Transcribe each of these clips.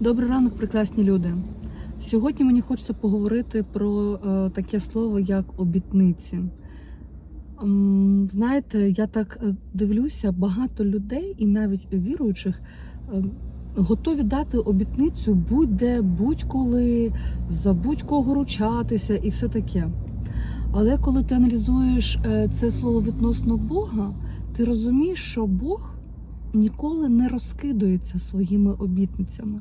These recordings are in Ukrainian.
Добрий ранок, прекрасні люди. Сьогодні мені хочеться поговорити про е, таке слово, як обітниці. Знаєте, я так е, дивлюся, багато людей і навіть віруючих е, готові дати обітницю будь-де, будь-коли, за будь-кого ручатися і все таке. Але коли ти аналізуєш це слово відносно Бога, ти розумієш, що Бог ніколи не розкидується своїми обітницями.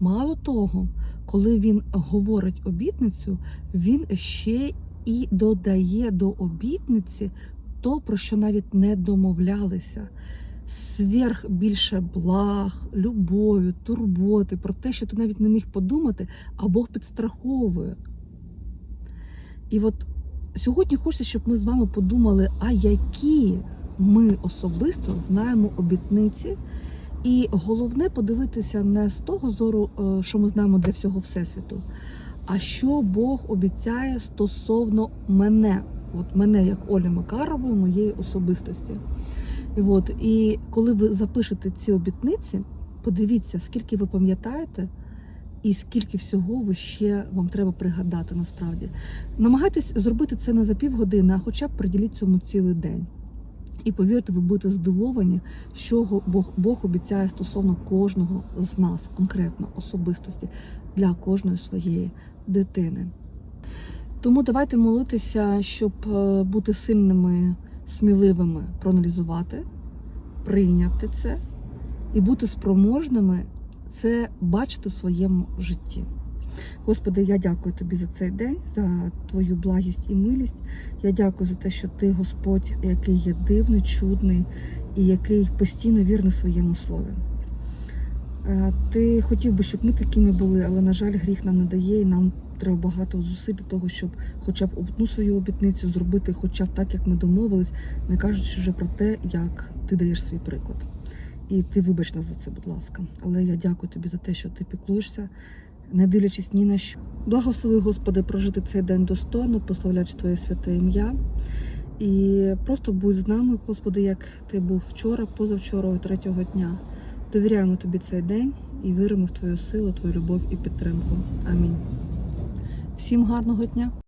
Мало того, коли він говорить обітницю, він ще і додає до обітниці то, про що навіть не домовлялися. Сверх більше благ, любові, турботи, про те, що ти навіть не міг подумати, а Бог підстраховує. І от сьогодні хочеться, щоб ми з вами подумали, а які ми особисто знаємо обітниці. І головне подивитися не з того зору, е, що ми знаємо для всього всесвіту, а що Бог обіцяє стосовно мене, от мене як Олі Макарової, моєї особистості. І от, і коли ви запишете ці обітниці, подивіться, скільки ви пам'ятаєте, і скільки всього ви ще вам треба пригадати насправді. Намагайтесь зробити це не за півгодини, а хоча б приділіть цьому цілий день. І повірте, ви будете здивовані, що Бог, Бог обіцяє стосовно кожного з нас, конкретно особистості, для кожної своєї дитини. Тому давайте молитися, щоб е, бути сильними, сміливими, проаналізувати, прийняти це і бути спроможними це бачити в своєму житті. Господи, я дякую тобі за цей день, за твою благість і милість. Я дякую за те, що ти Господь, який є дивний, чудний і який постійно вірний своєму слові. Е, Ти хотів би, щоб ми такими були, але, на жаль, гріх нам не дає, і нам треба багато зусиль для того, щоб хоча б одну свою обітницю зробити, хоча б так, як ми домовились, не кажучи вже про те, як ти даєш свій приклад. І ти вибач нас за це, будь ласка. Але я дякую тобі за те, що ти піклуєшся, не дивлячись ні на що. Благослови, Господи, прожити цей день достойно, прославляючи Твоє святе ім'я. І просто будь з нами, Господи, як ти був вчора, позавчора третього дня. Довіряємо тобі цей день і віримо в Твою силу, Твою любов і підтримку. Амінь. Всім гарного дня!